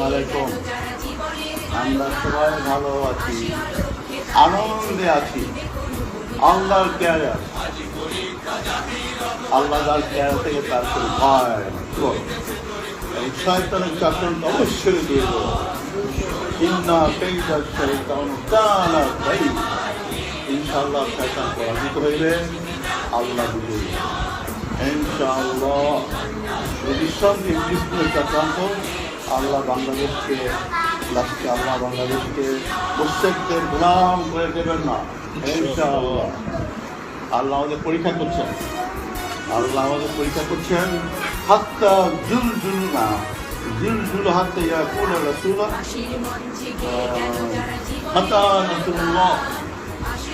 আলাইকুম আমরা সবাই ভালো আছি আনন্দে আছি আল্লাহর কেয়ারে আল্লাহ তার কেয়ার থেকে তারপরে ভয় ভয়। এই শয়তানের চাকরণ অবশ্যই দূর ইন্না কেইটা শয়তান কানা ইনশাআল্লাহ শয়তান পরাজিত হইবে আল্লাহ বিজয়ী ইনশাআল্লাহ। নিঃসন্দেহে ইংলিশ চক্রান্ত আল্লাহ বাংলাদেশকে লাস্টে আল্লাহ বাংলাদেশকে মুসলিমদের গোলাম করে দেবেন না। ইনশাআল্লাহ। আল্লাহ আমাদের পরীক্ষা করছেন। আল্লাহ আমাদের পরীক্ষা করছেন। হাত্তা জুল জুল না। জুল জুল হাতে ইয়াকুল রাসূল। হাত্তা নাসরুল্লাহ